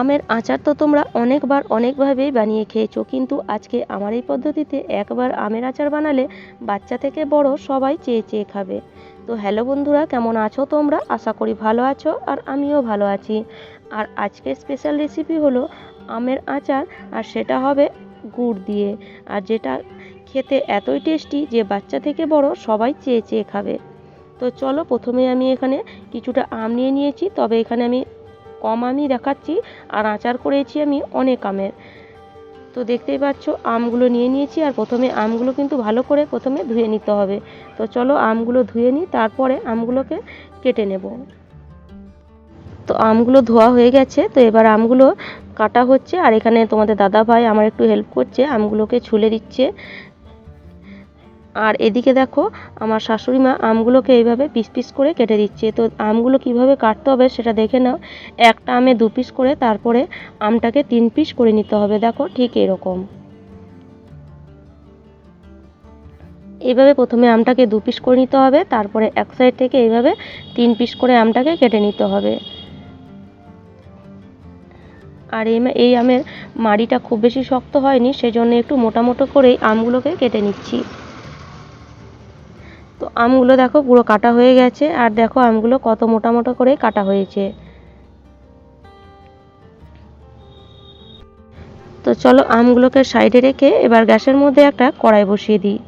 আমের আচার তো তোমরা অনেকবার অনেকভাবেই বানিয়ে খেয়েছো, কিন্তু আজকে আমার এই পদ্ধতিতে একবার আমের আচার বানালে বাচ্চা থেকে বড় সবাই চেয়ে চেয়ে খাবে। তো হ্যালো বন্ধুরা, কেমন আছো তোমরা? আশা করি ভালো আছো আর আমিও ভালো আছি। আর আজকের স্পেশাল রেসিপি হলো আমের আচার, আর সেটা হবে গুড় দিয়ে। আর যেটা খেতে এতই টেস্টি যে বাচ্চা থেকে বড় সবাই চেয়ে চেয়ে খাবে। তো চলো প্রথমে আমি এখানে কিছুটা আম নিয়ে নিয়েছি, তবে এখানে আমি কম আমই দেখাচ্ছি আর আচার করেছি আমি অনেক আমের। তো দেখতেই পাচ্ছ, আমগুলো নিয়ে নিয়েছি আর প্রথমে আমগুলো কিন্তু ভালো করে প্রথমে ধুয়ে নিতে হবে। তো চলো আমগুলো ধুয়ে নিই, তারপরে আমগুলোকে কেটে নেব। তো আমগুলো ধোয়া হয়ে গেছে, তো এবার আমগুলো কাটা হচ্ছে। আর এখানে তোমাদের দাদা ভাই আমার একটু হেল্প করছে, আমগুলোকে ছুলে দিচ্ছে। আর এদিকে দেখো, আমার শাশুড়ি মা আমগুলোকে এইভাবে পিস পিস করে কেটে দিচ্ছে। তো আমগুলো কীভাবে কাটতে হবে সেটা দেখে নাও। একটা আমে দু পিস করে তারপরে আমটাকে তিন পিস করে নিতে হবে। দেখো, ঠিক এরকম। এইভাবে প্রথমে আমটাকে দু পিস করে নিতে হবে, তারপরে এক সাইড থেকে এইভাবে তিন পিস করে আমটাকে কেটে নিতে হবে। আর এই এই আমের মাড়িটা খুব বেশি শক্ত হয়নি, সেজন্য একটু মোটা করেই আমগুলোকে কেটে নিচ্ছি। তো আমগুলো দেখো পুরো কাটা হয়ে গেছে, আর দেখো আমগুলো কত মোটা মোটা করে কাটা হয়েছে। তো চলো আমগুলোকে সাইডে রেখে এবার গ্যাসের মধ্যে একটা কড়াই বসিয়ে দিই।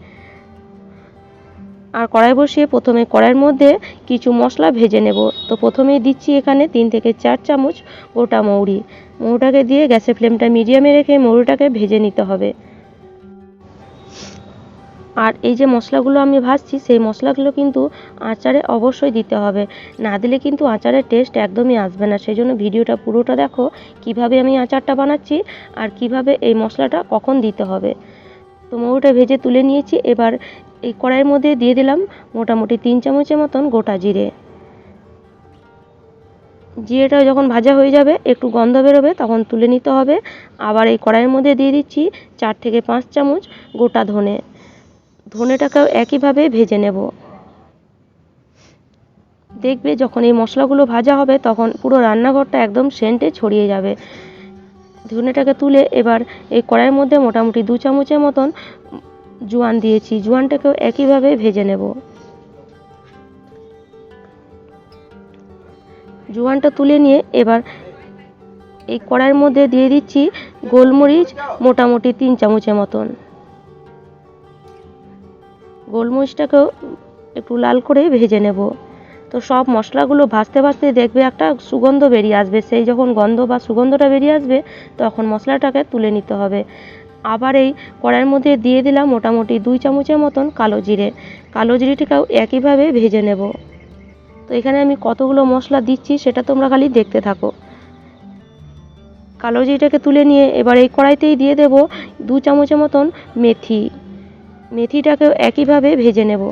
আর কড়াই বসিয়ে প্রথমে কড়াইয়ের মধ্যে কিছু মশলা ভেজে নেব। তো প্রথমেই দিচ্ছি এখানে তিন থেকে চার চামচ গোটা মৌরি। মৌরিটাকে দিয়ে গ্যাসের ফ্লেমটা মিডিয়ামে রেখে মৌরিটাকে ভেজে নিতে হবে। আর এই যে মশলাগুলো আমি ভাজছি, সেই মশলাগুলো কিন্তু আচারে অবশ্যই দিতে হবে। না দিলে কিন্তু আচারের টেস্ট একদমই আসবে না। সেই জন্য ভিডিওটা পুরোটা দেখো, কীভাবে আমি আচারটা বানাচ্ছি আর কীভাবে এই মশলাটা কখন দিতে হবে। তো মৌটা ভেজে তুলে নিয়েছি। এবার এই কড়াইয়ের মধ্যে দিয়ে দিলাম মোটামুটি তিন চামচের মতন গোটা জিরে। জিরেটা যখন ভাজা হয়ে যাবে, একটু গন্ধ বেরোবে, তখন তুলে নিতে হবে। আবার এই কড়াইয়ের মধ্যে দিয়ে দিচ্ছি চার থেকে পাঁচ চামচ গোটা ধনে। ধনেটাকেও একইভাবে ভেজে নেব। দেখবে যখন এই মশলাগুলো ভাজা হবে, তখন পুরো রান্নাঘরটা একদম সেন্টে ছড়িয়ে যাবে। ধনেটাকে তুলে এবার এই কড়াইয়ের মধ্যে মোটামুটি দু চামচের মতন জোয়ান দিয়েছি। জোয়ানটাকেও একইভাবে ভেজে নেব। জোয়ানটা তুলে নিয়ে এবার এই কড়াইয়ের মধ্যে দিয়ে দিচ্ছি গোলমরিচ মোটামুটি তিন চামচের মতন। গোলমরিচটাকেও একটু লাল করে ভেজে নেব। তো সব মশলাগুলো ভাজতে ভাজতে দেখবে একটা সুগন্ধ বেরিয়ে আসবে। সেই যখন গন্ধ বা সুগন্ধটা বেরিয়ে আসবে, তখন মশলাটাকে তুলে নিতে হবে। আবার এই কড়াইয়ের মধ্যে দিয়ে দিলাম মোটামুটি দুই চামচের মতন কালো জিরে। কালো জিরেটিকেও একইভাবে ভেজে নেব। তো এখানে আমি কতগুলো মশলা দিচ্ছি সেটা তোমরা খালি দেখতে থাকো। কালো জিরেটাকে তুলে নিয়ে এবার এই কড়াইতেই দিয়ে দেব দু চামচের মতন মেথি। মেথিটাকেও একইভাবে ভেজে নেব।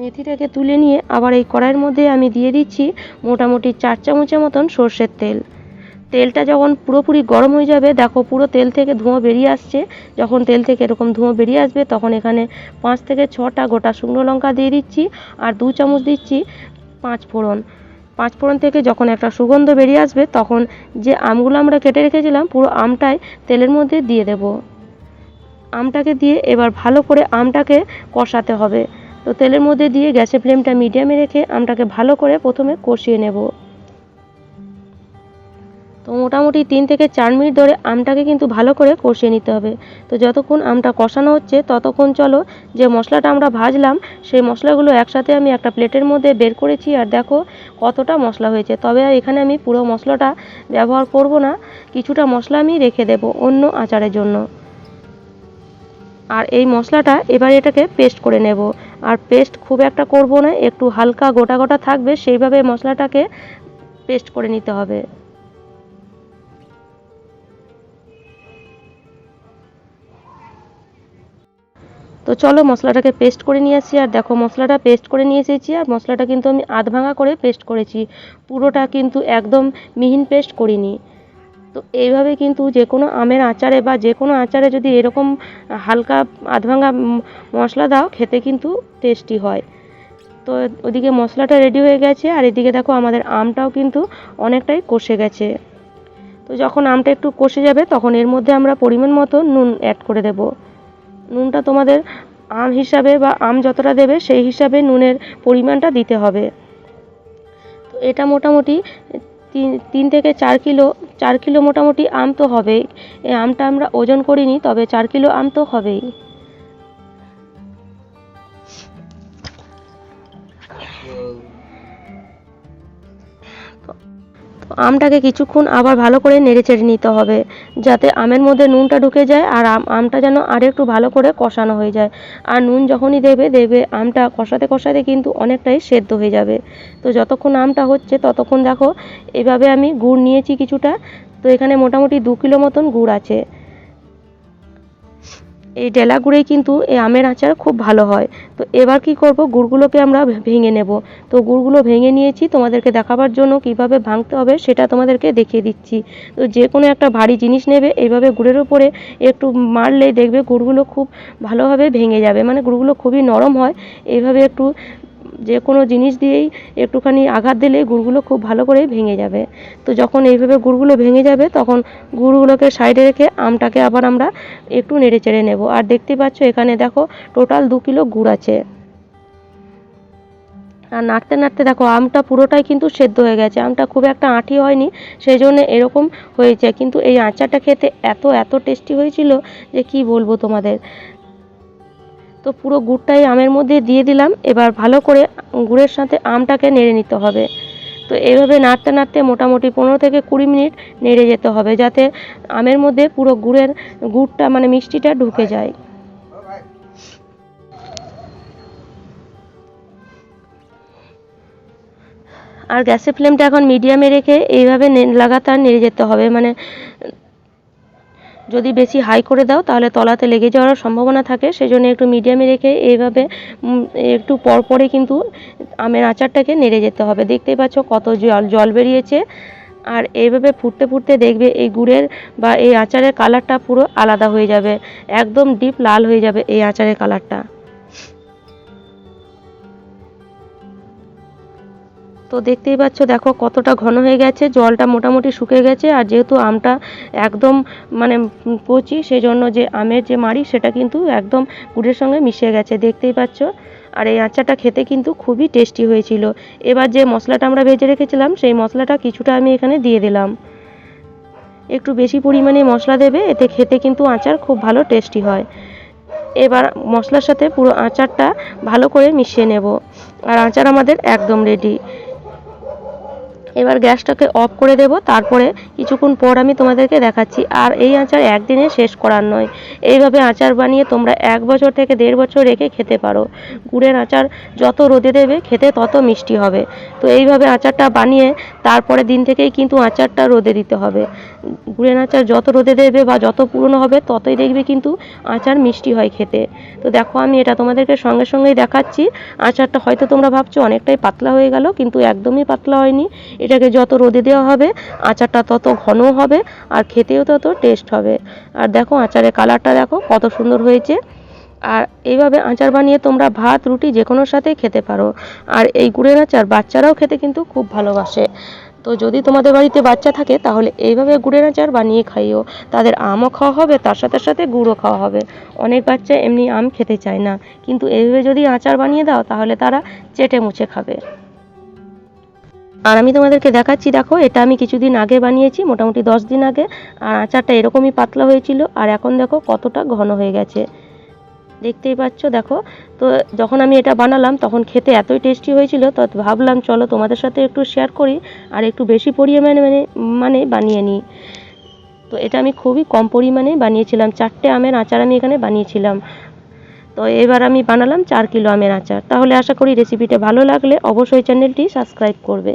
মেথিটাকে তুলে নিয়ে আবার এই কড়াইয়ের মধ্যে আমি দিয়ে দিচ্ছি মোটামুটি চার চামচের মতন সর্ষের তেল। তেলটা যখন পুরোপুরি গরম হয়ে যাবে, দেখো পুরো তেল থেকে ধোঁয়া বেরিয়ে আসছে। যখন তেল থেকে এরকম ধোঁয়া বেরিয়ে আসবে, তখন এখানে পাঁচ থেকে ছটা গোটা শুকনো লঙ্কা দিয়ে দিচ্ছি আর দু চামচ দিচ্ছি পাঁচ ফোড়ন। পাঁচ ফোড়ন থেকে যখন একটা সুগন্ধ বেরিয়ে আসবে, তখন যে আমগুলো আমরা কেটে রেখেছিলাম, পুরো আমটাই তেলের মধ্যে দিয়ে দেব। আমটাকে দিয়ে এবার ভালো করে আমটাকে কষাতে হবে। তো তেলের মধ্যে দিয়ে গ্যাসের ফ্লেমটা মিডিয়ামে রেখে আমটাকে ভালো করে প্রথমে কষিয়ে নেব। তো মোটামুটি তিন থেকে চার মিনিট ধরে আমটাকে কিন্তু ভালো করে কষিয়ে নিতে হবে। তো যতক্ষণ আমটা কষানো হচ্ছে, ততক্ষণ চলো যে মশলাটা আমরা ভাজলাম, সেই মশলাগুলো একসাথে আমি একটা প্লেটের মধ্যে বের করেছি আর দেখো কতটা মশলা হয়েছে। তবে এখানে আমি পুরো মশলাটা ব্যবহার করব না, কিছুটা মশলা আমি রেখে দেব অন্য আচারের জন্য। আর এই মশলাটা এবার এটাকে পেস্ট করে নেব। আর পেস্ট খুব একটা করব না, একটু হালকা গোটা গোটা থাকবে, সেইভাবে মশলাটাকে পেস্ট করে নিতে হবে। তো চলো মশলাটাকে পেস্ট করে নিয়ে আসি আর দেখো মশলাটা পেস্ট করে নিয়ে এসেছি, আর মশলাটা কিন্তু আমি আধ ভাঙা করে পেস্ট করেছি। পুরোটা কিন্তু একদম মিহিন পেস্ট করিনি। তো এইভাবে কিন্তু যে কোনো আমের আচারে বা যে কোনো আচারে যদি এরকম হালকা আধ ভাঙা মশলা দাও, খেতে কিন্তু টেস্টি হয়। তো ওদিকে মশলাটা রেডি হয়ে গেছে, আর এদিকে দেখো আমাদের আমটাও কিন্তু অনেকটাই কষে গেছে। তো যখন আমটা একটু কষে যাবে, তখন এর মধ্যে আমরা পরিমাণ মতো নুন অ্যাড করে দেব। নুনটা তোমাদের আম হিসাবে বা আম যতটা দেবে সেই হিসাবে নুনের পরিমাণটা দিতে হবে। তো এটা মোটামুটি তিন তিন থেকে চার কিলো চার কিলো মোটামুটি আম তো হবেই। এই আমটা আমরা ওজন করিনি, তবে চার কিলো আম তো হবেই। আমটাকে কিছুক্ষণ আবার ভালো করে নেড়ে চেড়ে নিতে হবে, যাতে আমের মধ্যে নুনটা ঢুকে যায় আর আমটা যেন আর একটু ভালো করে কষানো হয়ে যায়। আর নুন যখনই দেবে দেবে আমটা কষাতে কষাতে কিন্তু অনেকটাই সেদ্ধ হয়ে যাবে। তো যতক্ষণ আমটা হচ্ছে ততক্ষণ দেখো, এভাবে আমি গুড় নিয়েছি কিছুটা। তো এখানে মোটামুটি দু কিলো মতন গুড় আছে। এই ডেলা গুঁড়েই কিন্তু এই আমের আচার খুব ভালো হয়। তো এবার কি করব? গুড়গুলোকে আমরা ভেঙে নেব। তো গুড়গুলো ভেঙে নিয়েছি। তোমাদেরকে দেখাবার জন্য কীভাবে ভাঙতে হবে সেটা তোমাদেরকে দেখিয়ে দিচ্ছি। তো যে কোনো একটা ভারী জিনিস নেবে, এইভাবে গুড়ের উপরে একটু মারলেই দেখবে গুড়গুলো খুব ভালোভাবে ভেঙে যাবে। মানে গুড়গুলো খুবই নরম হয়। এইভাবে একটু যে কোনো জিনিস দিয়েই একটুখানি আঘাত দিলেই গুড়গুলো খুব ভালো করে ভেঙে যাবে। তো যখন এইভাবে গুড়গুলো ভেঙে যাবে, তখন গুড়গুলোকে সাইডে রেখে আমটাকে আবার আমরা একটু নেড়ে চেড়ে নেব। আর দেখতে পাচ্ছ এখানে দেখো টোটাল দু কিলো গুড় আছে। আর নাড়তে নাড়তে দেখো আমটা পুরোটাই কিন্তু সেদ্ধ হয়ে গেছে। আমটা খুব একটা আঁটি হয়নি সেই জন্য এরকম হয়েছে। কিন্তু এই আচারটা খেতে এত এত টেস্টি হয়েছিল যে কি বলব তোমাদের? তো পুরো গুড়টাই আমের মধ্যে দিয়ে দিলাম। এবার ভালো করে গুড়ের সাথে আমটাকে নেড়ে নিতে হবে। তো এইভাবে নাড়তে নাড়তে মোটামুটি পনেরো থেকে কুড়ি মিনিট নেড়ে যেতে হবে, যাতে আমের মধ্যে পুরো গুড়ের গুড়টা মানে মিষ্টিটা ঢুকে যায়। আর গ্যাসের ফ্লেমটা এখন মিডিয়ামে রেখে এইভাবে লাগাতার নেড়ে যেতে হবে। মানে যদি বেশি হাই করে দাও, তাহলে তলাতে লেগে যাওয়ার সম্ভাবনা থাকে। সেজন্য একটু মিডিয়ামে রেখে এইভাবে একটু পর পরে কিন্তু আমের আচারটাকে নেড়ে যেতে হবে। দেখতেই পাচ্ছ কত জল জল বেরিয়েছে। আর এইভাবে ফুটতে ফুটতে দেখবে এই গুড়ের বা এই আচারের কালারটা পুরো আলাদা হয়ে যাবে। একদম ডিপ লাল হয়ে যাবে এই আচারের কালারটা তো দেখতেই পাচ্ছ, দেখো কতটা ঘন হয়ে গেছে, জলটা মোটামুটি শুকিয়ে গেছে, আর যেহেতু আমটা একদম মানে কচি সেই জন্য যে আমের যে মাড়ি, সেটা কিন্তু একদম গুড়ের সঙ্গে মিশে গেছে, দেখতেই পাচ্ছ। আর এই আচারটা খেতে কিন্তু খুবই টেস্টি হয়েছিল। এবার যে মশলাটা আমরা ভেজে রেখেছিলাম, সেই মশলাটা কিছুটা আমি এখানে দিয়ে দিলাম। একটু বেশি পরিমাণে মশলা দেবে, এতে খেতে কিন্তু আচার খুব ভালো টেস্টি হয়। এবার মশলার সাথে পুরো আচারটা ভালো করে মিশিয়ে নেব। আর আচার আমাদের একদম রেডি এবার গ্যাসটাকে অফ করে দেব, তারপরে কিছুক্ষণ পর আমি তোমাদেরকে দেখাচ্ছি। আর এই আচার একদিনে শেষ করার নয়। এইভাবে আচার বানিয়ে তোমরা এক বছর থেকে দেড় বছর রেখে খেতে পারো। গুড়ের আচার যত রোদে দেবে, খেতে তত মিষ্টি হবে। তো এইভাবে আচারটা বানিয়ে তারপরে দিন থেকেই কিন্তু আচারটা রোদে দিতে হবে। গুড়ের আচার যত রোদে দেবে বা যত পুরনো হবে, ততই দেখবে কিন্তু আচার মিষ্টি হয় খেতে। তো দেখো, আমি এটা তোমাদেরকে সঙ্গে সঙ্গেই দেখাচ্ছি। আচারটা হয়তো তোমরা ভাবছ অনেকটাই পাতলা হয়ে গেল, কিন্তু একদমই পাতলা হয়নি। এটাকে যত রোদে দেওয়া হবে, আচারটা তত ঘন হবে, আর খেতেও তত টেস্ট হবে। আর দেখো আচারের কালারটা দেখো কত সুন্দর হয়েছে। আর এইভাবে আচার বানিয়ে তোমরা ভাত, রুটি যে কোনোর সাথে খেতে পারো। আর এই গুড়ের আচার বাচ্চারাও খেতে কিন্তু খুব ভালোবাসে। তো যদি তোমাদের বাড়িতে বাচ্চা থাকে, তাহলে এইভাবে গুড়ের আচার বানিয়ে খাইও। তাদের আমও খাওয়া হবে, তার সাথে সাথে গুড়ও খাওয়া হবে। অনেক বাচ্চা এমনি আম খেতে চায় না। কিন্তু এইভাবে যদি আচার বানিয়ে দাও, তাহলে তারা চেটে মুছে খাবে। আর আমি তোমাদেরকে দেখাচ্ছি, দেখো, এটা আমি কিছুদিন আগে বানিয়েছি, মোটামুটি দশ দিন আগে, আর আচারটা এরকমই পাতলা হয়েছিল, আর এখন দেখো কতটা ঘন হয়ে গেছে। দেখতেই পাচ্ছ, দেখো, তো যখন আমি এটা বানালাম, তখন খেতে এতই টেস্টি হয়েছিল, তো ভাবলাম, চলো তোমাদের সাথে একটু শেয়ার করি, আর একটু বেশি পরিমাণে মানে মানে বানিয়ে নিই। তো এটা আমি খুবই কম পরিমাণে বানিয়েছিলাম, চারটে আমের আচার আমি এখানে বানিয়েছিলাম। তো এবার আমি বানালাম চার কিলো আমের আচার। তাহলে আশা করি রেসিপিটা ভালো লাগলে, অবশ্যই চ্যানেলটি সাবস্ক্রাইব করবে।